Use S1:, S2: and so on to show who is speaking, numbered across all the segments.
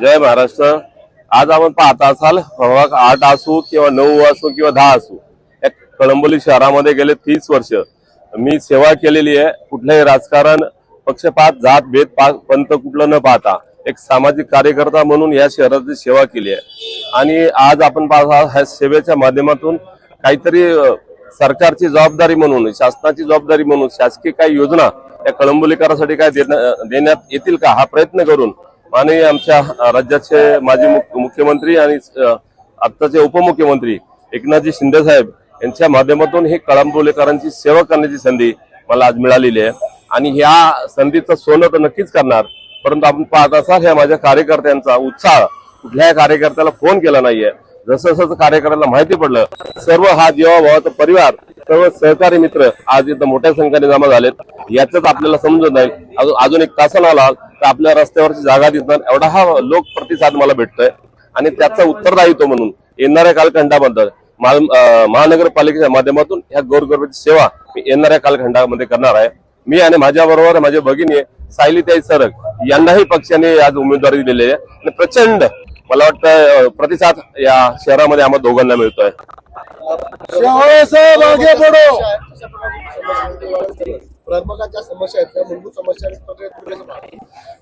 S1: जय महाराष्ट्र. आज आपण पाहत असाल आठ असू किंवा नऊ असू किंवा दहा असू या कळंबोली शहरामध्ये गेले तीस वर्ष. मी सेवा केलेली आहे कुठलंही राजकारण पक्षपात जात भेद पंत कुठलं न पाहता एक सामाजिक कार्यकर्ता म्हणून या शहराची सेवा केली आहे. आणि आज आपण पाहत ह्या सेवेच्या माध्यमातून काहीतरी सरकारची जबाबदारी म्हणून शासनाची जबाबदारी म्हणून शासकीय काही योजना या कळंबोलीकरासाठी काय देण्या- देण्यात येतील का? हा प्रयत्न करून आणि आमच्या राज्याचे माजी मुख- मुख्यमंत्री आणि आत्ताचे उपमुख्यमंत्री एकनाथजी शिंदे साहेब यांच्या माध्यमातून हे कळंबोलेकरांची सेवा करण्याची संधी मला आज मिळालेली आहे. आणि ह्या संधीचं सोनं तर नक्कीच करणार परंतु आपण पाहत असाल ह्या माझ्या कार्यकर्त्यांचा उत्साह कुठल्याही कार्यकर्त्याला फोन केला नाहीये. जसं जसं कार्यकर्त्याला माहिती पडलं सर्व हा जीवा भावाचा परिवार सर्व सहकारी मित्र आज इथं मोठ्या संख्येने जमा झालेत. याच आपल्याला समजत नाही अजून अजून एक तासन आला. तर आपल्या रस्त्यावरची जागा दिसणार एवढा हा लोक प्रतिसाद मला भेटतोय. आणि त्याचं उत्तरदायित्व म्हणून येणाऱ्या कालखंडाबद्दल महानगरपालिकेच्या माध्यमातून ह्या गोरगरबाची सेवा मी येणाऱ्या कालखंडामध्ये करणार आहे. मी आणि माझ्या बरोबर भगिनी सायलीताई सरक यांनाही पक्षाने आज उमेदवारी दिलेली आहे. आणि प्रचंड मला वाटतं प्रतिसाद या शहरामध्ये आम्हाला दोघांना मिळतोय.
S2: समस्या आहेत. त्या मूलभूत समस्या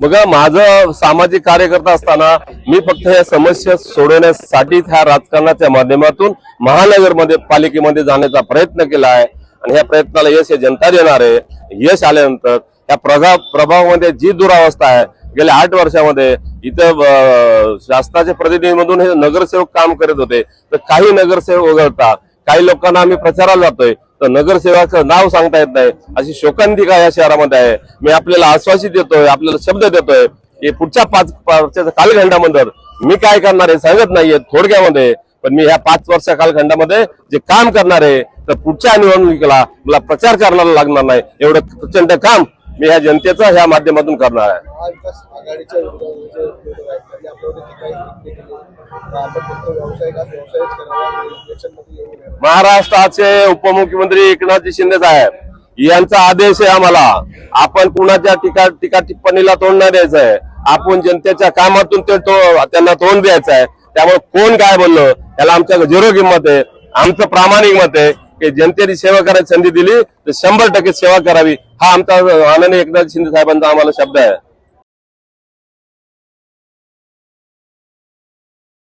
S1: बघा माझं सामाजिक कार्यकर्ता असताना मी फक्त या समस्या सोडवण्यासाठी ह्या राजकारणाच्या माध्यमातून महानगरमध्ये पालिकेमध्ये जाण्याचा प्रयत्न केला आहे. आणि ह्या प्रयत्नाला यश हे जनता देणार आहे. यश आल्यानंतर या प्रभाव प्रभावामध्ये जी दुरावस्था आहे गेल्या आठ वर्षामध्ये इथं शासनाच्या प्रतिनिधीमधून हे नगरसेवक काम करत होते. तर काही नगरसेवक वगळता काही लोकांना आम्ही प्रचाराला जातोय. तर नगरसेवकाचं नाव सांगता येत नाही. अशी शोकांतिका या शहरामध्ये आहे? मी आपल्याला आश्वासित देतोय आपल्याला शब्द देतोय. की पुढच्या पाच वर्षाच्या कालखंडामध्ये मी काय करणार आहे सांगत नाहीये थोडक्यामध्ये पण मी ह्या पाच वर्षा कालखंडामध्ये जे काम करणार आहे तर पुढच्या निवडणुकीला मला प्रचार करायला लागणार नाही. एवढं प्रचंड काम मी ह्या जनतेचं ह्या माध्यमातून करणार आहे. महाराष्ट्राचे उपमुख्यमंत्री एकनाथजी शिंदे साहेब यांचा आदेश आहे आम्हाला. आपण कुणाच्या टीका टीका टिप्पणीला तोंड नाही द्यायचं आहे. आपण जनतेच्या कामातून ते तो त्यांना तोंड द्यायचं आहे. त्यामुळे कोण काय बोललं त्याला आमच्या झिरो किंमत आहे. आमचं प्रामाणिक मत आहे की जनतेने सेवा करायची संधी दिली तर शंभर टक्के सेवा करावी. हा आमचा आनंद एकनाथ शिंदे साहेबांचा आम्हाला शब्द आहे.